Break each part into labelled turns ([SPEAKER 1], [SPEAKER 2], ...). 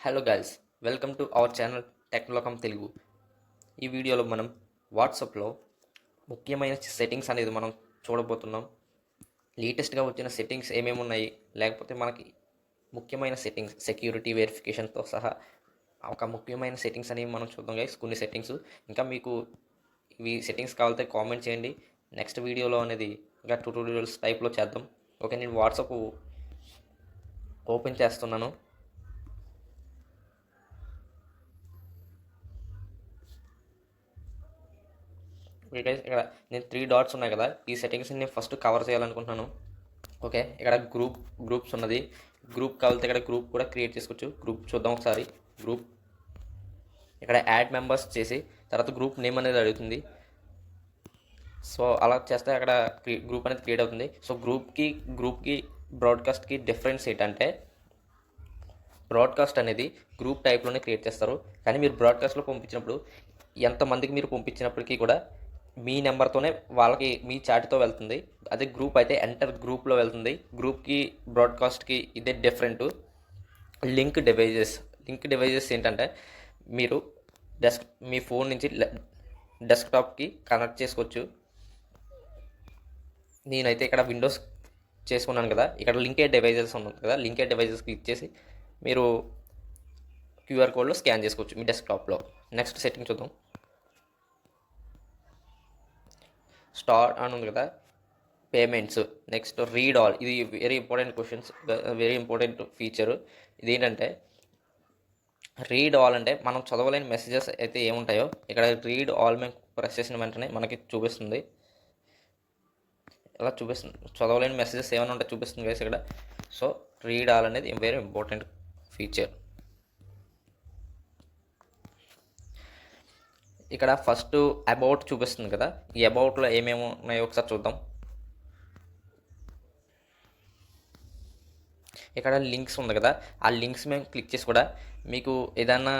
[SPEAKER 1] Hello guys welcome to our channel Technolakam Telugu ఈ వీడియోలో మనం వాట్సాప్లో ముఖ్యమైన సెట్టింగ్స్ అనేది మనం చూడబోతున్నాం. లేటెస్ట్గా వచ్చిన సెట్టింగ్స్ ఏమేమి ఉన్నాయి? లేకపోతే మనకి ముఖ్యమైన సెట్టింగ్స్ సెక్యూరిటీ వెరిఫికేషన్తో సహా ఒక ముఖ్యమైన సెట్టింగ్స్ అనేవి మనం చూద్దాం గైస్ కొన్ని సెట్టింగ్స్ ఇంకా మీకు ఇవి సెట్టింగ్స్ కావాలంటే కామెంట్ చేయండి. నెక్స్ట్ వీడియోలో అనేది ఇంకా ట్యూటోరియల్స్ టైప్లో చేద్దాం. ఓకే నేను వాట్సాప్ ఓపెన్ చేస్తున్నాను. ఓకే ఇక్కడ నేను త్రీ డాట్స్ ఉన్నాయి కదా. ఈ సెట్టింగ్స్ని నేను ఫస్ట్ కవర్ చేయాలనుకుంటున్నాను. ఓకే ఇక్కడ గ్రూప్ గ్రూప్స్ ఉన్నది. గ్రూప్ కావాలంటే ఇక్కడ గ్రూప్ కూడా క్రియేట్ చేసుకోవచ్చు. గ్రూప్ చూద్దాం ఒకసారి. గ్రూప్ ఇక్కడ యాడ్ మెంబర్స్ చేసి తర్వాత గ్రూప్ నేమ్ అనేది అడుగుతుంది. సో అలా చేస్తే అక్కడ గ్రూప్ అనేది క్రియేట్ అవుతుంది. సో గ్రూప్కి గ్రూప్కి బ్రాడ్కాస్ట్కి డిఫరెన్స్ ఏంటంటే బ్రాడ్కాస్ట్ అనేది గ్రూప్ టైప్లోనే క్రియేట్ చేస్తారు. కానీ మీరు బ్రాడ్కాస్ట్లో పంపించినప్పుడు ఎంతమందికి మీరు పంపించినప్పటికీ కూడా మీ నెంబర్తోనే వాళ్ళకి మీ చాట్తో వెళ్తుంది. అదే గ్రూప్ అయితే ఎంటర్ గ్రూప్లో వెళ్తుంది. గ్రూప్కి బ్రాడ్కాస్ట్కి ఇదే different link devices link devices ఏంటంటే మీరు డెస్క్ మీ ఫోన్ నుంచి డెస్క్టాప్కి కనెక్ట్ చేసుకోవచ్చు. నేనైతే ఇక్కడ విండోస్ చేసుకున్నాను కదా. ఇక్కడ లింకే డివైజెస్ ఉంటుంది కదా. లింకే డివైజెస్ క్లిక్ చేసి మీరు క్యూఆర్ కోడ్లో స్కాన్ చేసుకోవచ్చు మీ డెస్క్టాప్లో. నెక్స్ట్ సెట్టింగ్ చూద్దాం. స్టార్ట్ అని ఉంది కదా పేమెంట్స్ నెక్స్ట్ రీడ్ ఆల్ ఇది very important questions very important feature ఏంటంటే రీడ్ ఆల్ అంటే మనం చదవలేని మెసేజెస్ అయితే ఏముంటాయో ఇక్కడ రీడ్ ఆల్ మేము ప్రెస్ చేసిన వెంటనే మనకి చూపిస్తుంది. ఇలా చూపిస్తుంది. చదవలేని మెసేజెస్ ఏమైనా ఉంటే చూపిస్తుంది కదా ఇక్కడ. సో రీడ్ ఆల్ అనేది వెరీ ఇంపార్టెంట్ ఫీచర్ ఇక్కడ ఫస్ట్ అబౌట్ చూపిస్తుంది కదా. ఈ అబౌట్లో ఏమేమి ఉన్నాయో ఒకసారి చూద్దాం. ఇక్కడ లింక్స్ ఉంది కదా. ఆ లింక్స్ మేము క్లిక్ చేసి కూడా మీకు ఏదైనా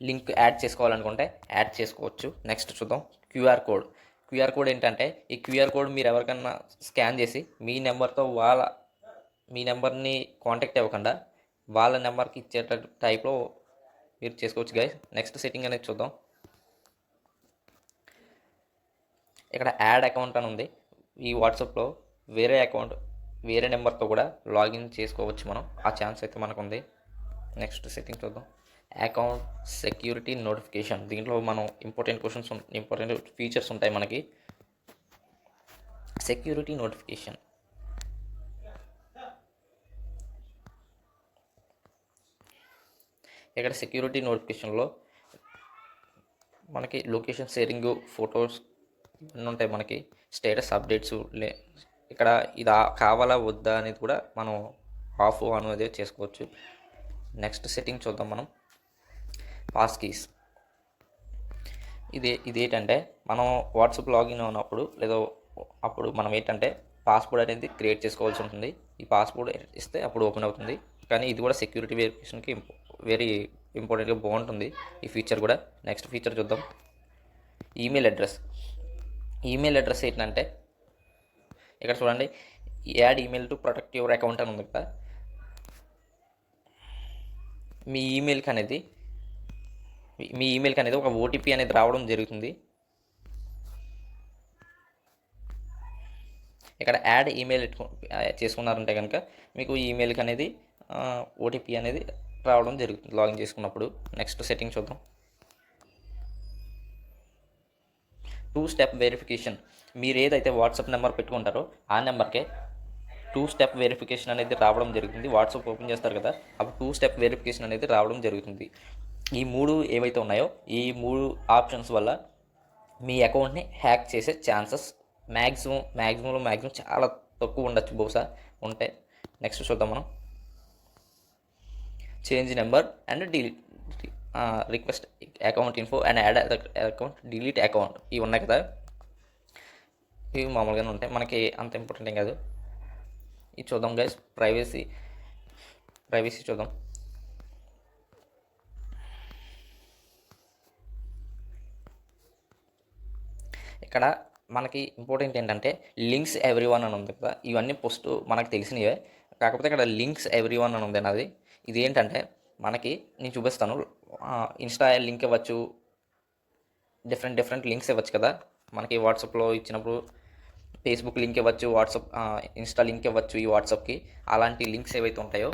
[SPEAKER 1] లింక్ యాడ్ చేసుకోవాలనుకుంటే యాడ్ చేసుకోవచ్చు. నెక్స్ట్ చూద్దాం. క్యూఆర్ కోడ్ క్యూఆర్ కోడ్ ఏంటంటే ఈ క్యూఆర్ కోడ్ మీరు ఎవరికన్నా స్కాన్ చేసి మీ నెంబర్తో వాళ్ళ మీ నెంబర్ని కాంటాక్ట్ అవ్వకుండా వాళ్ళ నెంబర్కి ఇచ్చేట టైప్లో మీరు చేసుకోవచ్చు గైస్ నెక్స్ట్ సెట్టింగ్ అనేది చూద్దాం. ఇక్కడ యాడ్ అకౌంట్ అని ఉంది. ఈ వాట్సాప్లో వేరే అకౌంట్ వేరే నెంబర్తో కూడా లాగిన్ చేసుకోవచ్చు మనం. ఆ ఛాన్స్ అయితే మనకు ఉంది నెక్స్ట్ సెట్టింగ్ చూద్దాం. అకౌంట్ సెక్యూరిటీ నోటిఫికేషన్ దీంట్లో మనం ఇంపార్టెంట్ క్వశ్చన్స్ ఇంపార్టెంట్ ఫీచర్స్ ఉంటాయి మనకి. సెక్యూరిటీ నోటిఫికేషన్ ఇక్కడ సెక్యూరిటీ నోటిఫికేషన్లో మనకి లొకేషన్ షేరింగ్ ఫొటోస్ ఇవన్నీ ఉంటాయి మనకి. స్టేటస్ అప్డేట్స్ లే ఇక్కడ ఇది కావాలా వద్దా అనేది కూడా మనం ఆఫ్ ఆన్ అనేది చేసుకోవచ్చు. నెక్స్ట్ సెట్టింగ్ చూద్దాం మనం. పాస్ కీస్ ఇది ఇదేంటంటే మనం వాట్సాప్ లాగిన్ అయినప్పుడు లేదా అప్పుడు మనం ఏంటంటే పాస్వర్డ్ అనేది క్రియేట్ చేసుకోవాల్సి ఉంటుంది. ఈ పాస్వర్డ్ ఇస్తే అప్పుడు ఓపెన్ అవుతుంది. కానీ ఇది కూడా సెక్యూరిటీ వెరిఫికేషన్కి వెరీ ఇంపార్టెంట్గా బాగుంటుంది. ఈ ఫీచర్ కూడా. నెక్స్ట్ ఫీచర్ చూద్దాం. Email address. ఈమెయిల్ అడ్రస్ ఏంటంటే ఇక్కడ చూడండి. Add email to protect your account అని ఉంది కదా. మీ ఈమెయిల్కి అనేది మీ- ఈమెయిల్కి అనేది ఒక ఓటీపీ అనేది రావడం జరుగుతుంది. ఇక్కడ యాడ్ ఈమెయిల్ చేసుకున్నారంటే కనుక మీకు ఈమెయిల్కి అనేది ఓటీపీ అనేది రావడం జరుగుతుంది లాగిన్ చేసుకున్నప్పుడు నెక్స్ట్ సెట్టింగ్ చూద్దాం. Two step verification. మీరు ఏదైతే వాట్సాప్ నెంబర్ పెట్టుకుంటారో ఆ నెంబర్కే టూ స్టెప్ వెరిఫికేషన్ అనేది రావడం జరుగుతుంది. వాట్సాప్ ఓపెన్ చేస్తారు కదా అప్పుడు టూ స్టెప్ వెరిఫికేషన్ అనేది రావడం జరుగుతుంది. ఈ మూడు ఏవైతే ఉన్నాయో ఈ మూడు ఆప్షన్స్ వల్ల మీ అకౌంట్ని హ్యాక్ చేసే ఛాన్సెస్ మ్యాక్సిమం మ్యాక్సిమంలో మ్యాక్సిమం చాలా తక్కువ ఉండొచ్చు బహుశా ఉంటే. నెక్స్ట్ చూద్దాం మనం. Change number and delete request account info and add account delete account ఇవి ఉన్నాయి కదా. ఇవి మామూలుగానే ఉంటాయి. మనకి అంత ఇంపార్టెంట్ ఏం కాదు. ఇది చూద్దాం గైస్ ప్రైవసీ ప్రైవసీ చూద్దాం. ఇక్కడ మనకి ఇంపార్టెంట్ ఏంటంటే లింక్స్ ఎవ్రీ వన్ అని ఉంది కదా. ఇవన్నీ పోస్ట్ మనకు తెలిసినవే. కాకపోతే ఇక్కడ లింక్స్ ఎవ్రీ వన్ అని ఉంది నాది. ఇది ఏంటంటే మనకి నేను చూపిస్తాను. ఇన్స్టా లింక్ ఇవ్వచ్చు. డిఫరెంట్ డిఫరెంట్ లింక్స్ ఇవ్వచ్చు కదా. మనకి వాట్సాప్లో ఇచ్చినప్పుడు ఫేస్బుక్ లింక్ ఇవ్వచ్చు వాట్సాప్ ఇన్స్టా లింక్ ఇవ్వచ్చు ఈ వాట్సాప్కి. అలాంటి లింక్స్ ఏవైతే ఉంటాయో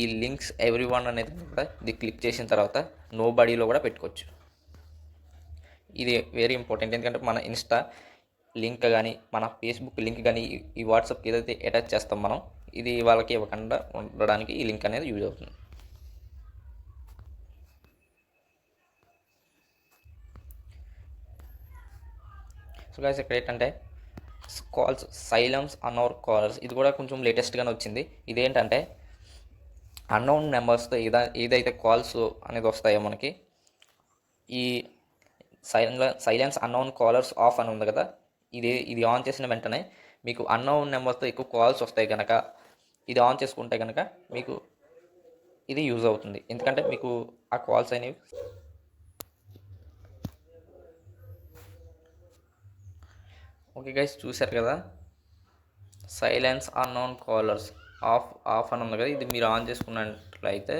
[SPEAKER 1] ఈ లింక్స్ ఎవ్రీ వన్ అనేది కూడా ఇది క్లిక్ చేసిన తర్వాత నో బడీలో కూడా పెట్టుకోవచ్చు. ఇది వెరీ ఇంపార్టెంట్. ఎందుకంటే మన ఇన్స్టా లింక్ కానీ మన ఫేస్బుక్ లింక్ కానీ ఈ- వాట్సాప్కి ఏదైతే అటాచ్ చేస్తాం మనం ఇది వాళ్ళకి ఇవ్వకుండా ఉండడానికి ఈ లింక్ అనేది యూజ్ అవుతుంది. సో గైస్ ఇక్కడ ఏంటంటే కాల్స్ సైలమ్స్ అన్అవర్ కాలర్స్ ఇది కూడా కొంచెం లేటెస్ట్గానే వచ్చింది. ఇదేంటంటే అన్నోన్ నెంబర్స్తో ఏదా ఏదైతే కాల్స్ అనేది వస్తాయో మనకి ఈ సైలెన్ సైలెన్స్ అన్నోన్ కాలర్స్ ఆఫ్ అని ఉంది కదా ఇది ఇది ఆన్ చేసిన వెంటనే మీకు అన్నోన్ నెంబర్తో ఎక్కువ కాల్స్ వస్తాయి కనుక ఇది ఆన్ చేసుకుంటే కనుక మీకు ఇది యూజ్ అవుతుంది. ఎందుకంటే మీకు ఆ కాల్స్ అనేవి ఓకే గైస్ చూశారు కదా? Silence unknown callers off off అని ఉంది కదా? ఇది మీరు ఆన్ చేసుకున్నట్లయితే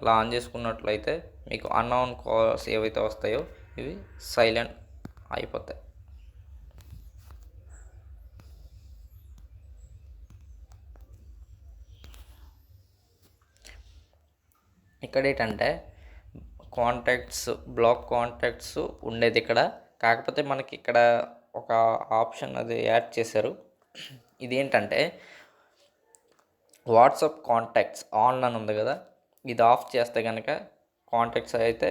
[SPEAKER 1] ఇలా ఆన్ చేసుకున్నట్లయితే మీకు అన్నోన్ కాల్స్ ఏవైతే వస్తాయో ఇవి సైలెంట్ అయిపోతాయి. ఇక్కడ ఏంటంటే కాంటాక్ట్స్ బ్లాక్ కాంటాక్ట్స్ ఉండేది ఇక్కడ. కాకపోతే మనకి ఇక్కడ ఒక ఆప్షన్ అది యాడ్ చేశారు. ఇదేంటంటే వాట్సాప్ కాంటాక్ట్స్ ఆన్ అని ఉంది కదా ఇది ఆఫ్ చేస్తే కనుక కాంటాక్ట్స్ అయితే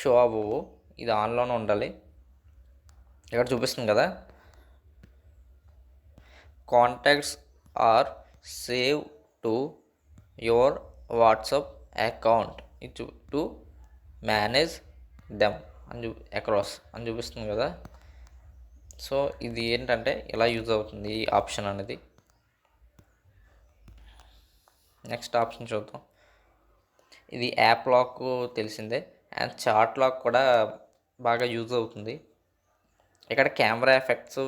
[SPEAKER 1] షో అవ్వవు. ఇది ఆన్లోనే ఉండాలి. ఇక్కడ చూపిస్తుంది కదా. Contacts are save to your WhatsApp account. ఇచ్చు టు మేనేజ్ దెమ్ అని చూ అక్రాస్ అని చూపిస్తుంది కదా. సో ఇది ఏంటంటే ఇలా యూజ్ అవుతుంది ఈ ఆప్షన్ అనేది. నెక్స్ట్ ఆప్షన్ చూద్దాం. ఇది యాప్ లాక్ తెలిసిందే. అండ్ చార్ట్ లాక్ కూడా బాగా యూజ్ అవుతుంది. ఇక్కడ కెమెరా ఎఫెక్ట్స్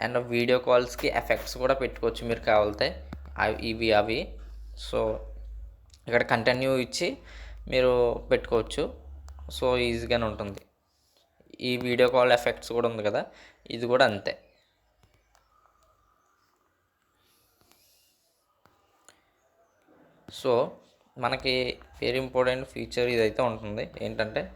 [SPEAKER 1] అండ్ వీడియో కాల్స్కి ఎఫెక్ట్స్ కూడా పెట్టుకోవచ్చు మీరు కావాలితే. అవి ఇవి అవి. సో ఇక్కడ కంటిన్యూ ఇచ్చి మీరు పెట్టుకోవచ్చు. సో ఈజీగానే ఉంటుంది. ఈ వీడియో కాల్ ఎఫెక్ట్స్ కూడా ఉంది కదా? ఇది కూడా అంతే. సో మనకి వెరీ ఇంపార్టెంట్ ఫీచర్ ఇదైతే ఉంటుంది. ఏంటంటే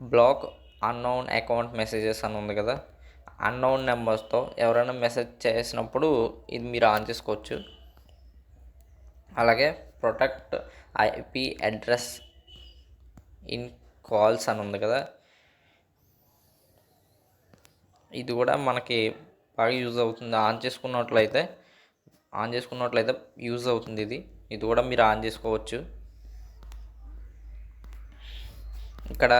[SPEAKER 1] బ్లాక్ అన్నోన్ అకౌంట్ మెసేజెస్ అని ఉంది కదా? అన్నోన్ నెంబర్స్తో ఎవరైనా మెసేజ్ చేసినప్పుడు ఇది మీరు ఆన్ చేసుకోవచ్చు. అలాగే protect IP address in calls అని ఉంది కదా. ఇది కూడా మనకి బాగా యూజ్ అవుతుంది. ఆన్ చేసుకున్నట్లయితే ఆన్ చేసుకున్నట్లయితే యూజ్ అవుతుంది ఇది. ఇది కూడా మీరు ఆన్ చేసుకోవచ్చు. ఇక్కడ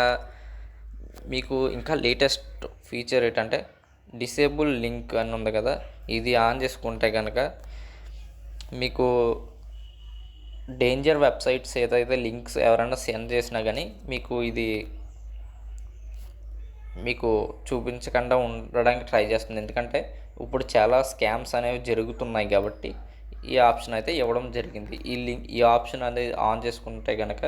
[SPEAKER 1] మీకు ఇంకా లేటెస్ట్ ఫీచర్ ఏంటంటే డిసేబుల్ లింక్ అని ఉంది కదా ఇది ఆన్ చేసుకుంటే కనుక మీకు డేంజర్ వెబ్సైట్స్ ఏదైతే లింక్స్ ఎవరైనా సెండ్ చేసినా కానీ మీకు ఇది మీకు చూపించకుండా ఉండడానికి ట్రై చేస్తుంది. ఎందుకంటే ఇప్పుడు చాలా స్కామ్స్ అనేవి జరుగుతున్నాయి కాబట్టి ఈ ఆప్షన్ అయితే ఇవ్వడం జరిగింది. ఈ లింక్ ఈ ఆప్షన్ అనేది ఆన్ చేసుకుంటే కనుక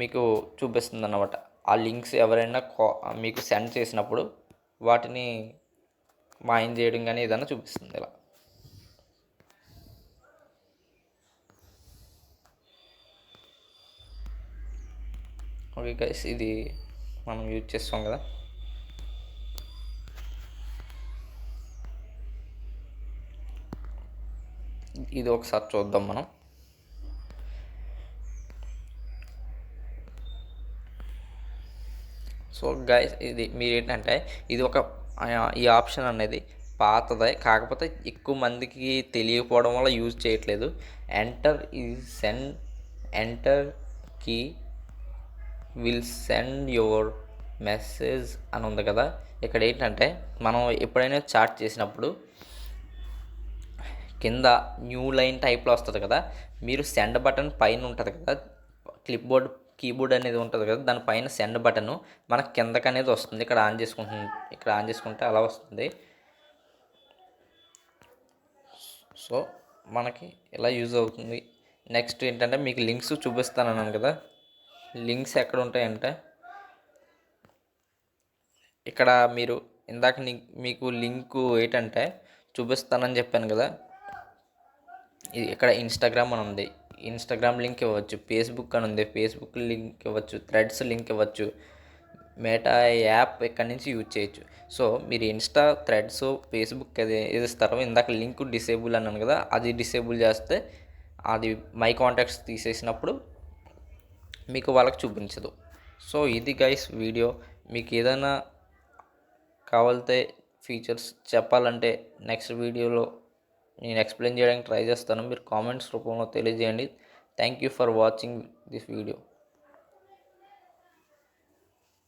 [SPEAKER 1] మీకు చూపిస్తుంది అన్నమాట ఆ లింక్స్ ఎవరైనా కా మీకు సెండ్ చేసినప్పుడు వాటిని మాయం చేయడం కానీ ఏదైనా చూపిస్తుంది ఇలా. ఓకే గైస్ ఇది మనం యూజ్ చేస్తాం కదా. ఇది ఒకసారి చూద్దాం మనం. సో గైస్ ఇది మీరు ఏంటంటే ఇది ఒక ఈ ఆప్షన్ అనేది పాతదే. కాకపోతే ఎక్కువ మందికి తెలియకపోవడం వల్ల యూజ్ చేయట్లేదు. ఎంటర్ ఈ send enter key will send your message అని ఉంది కదా. ఇక్కడ ఏంటంటే మనం ఎప్పుడైనా చాట్ చేసినప్పుడు కింద న్యూ లైన్ టైప్లో వస్తుంది కదా. మీరు సెండ్ బటన్ పైన ఉంటుంది కదా. క్లిప్ బోర్డ్ కీబోర్డ్ అనేది ఉంటుంది కదా దానిపైన సెండ్ బటన్ మనకు కిందకి అనేది వస్తుంది. ఇక్కడ ఆన్ చేసుకుంటుంది ఇక్కడ ఆన్ చేసుకుంటే అలా వస్తుంది. సో మనకి ఇలా యూజ్ అవుతుంది. నెక్స్ట్ ఏంటంటే మీకు లింక్స్ చూపిస్తానన్నాను కదా. లింక్స్ ఎక్కడ ఉంటాయంటే ఇక్కడ మీరు ఇందాక మీకు లింక్ ఏంటంటే చూపిస్తానని చెప్పాను కదా. ఇది ఇక్కడ ఇన్స్టాగ్రామ్ అని ఉంది. ఇన్స్టాగ్రామ్ లింక్ ఇవ్వచ్చు ఫేస్బుక్ అని ఉంది ఫేస్బుక్ లింక్ ఇవ్వచ్చు థ్రెడ్స్ లింక్ ఇవ్వచ్చు మేటా యాప్ ఇక్కడ నుంచి యూజ్ చేయొచ్చు. సో మీరు ఇన్స్టా థ్రెడ్స్ ఫేస్బుక్ అది ఏది ఇస్తారో ఇందాక లింక్ డిసేబుల్ అన్నాను కదా అది డిసేబుల్ చేస్తే అది మై కాంటాక్ట్స్ తీసేసినప్పుడు మీకు వాళ్ళకి చూపించదు. సో ఇది గైస్ వీడియో మీకు ఏదైనా కావాలితే ఫీచర్స్ చెప్పాలంటే నెక్స్ట్ వీడియోలో నేను ఎక్స్ప్లెయిన్ చేయడానికి ట్రై చేస్తాను. మీరు కామెంట్స్ రూపంలో తెలియజేయండి. Thank you for watching this video.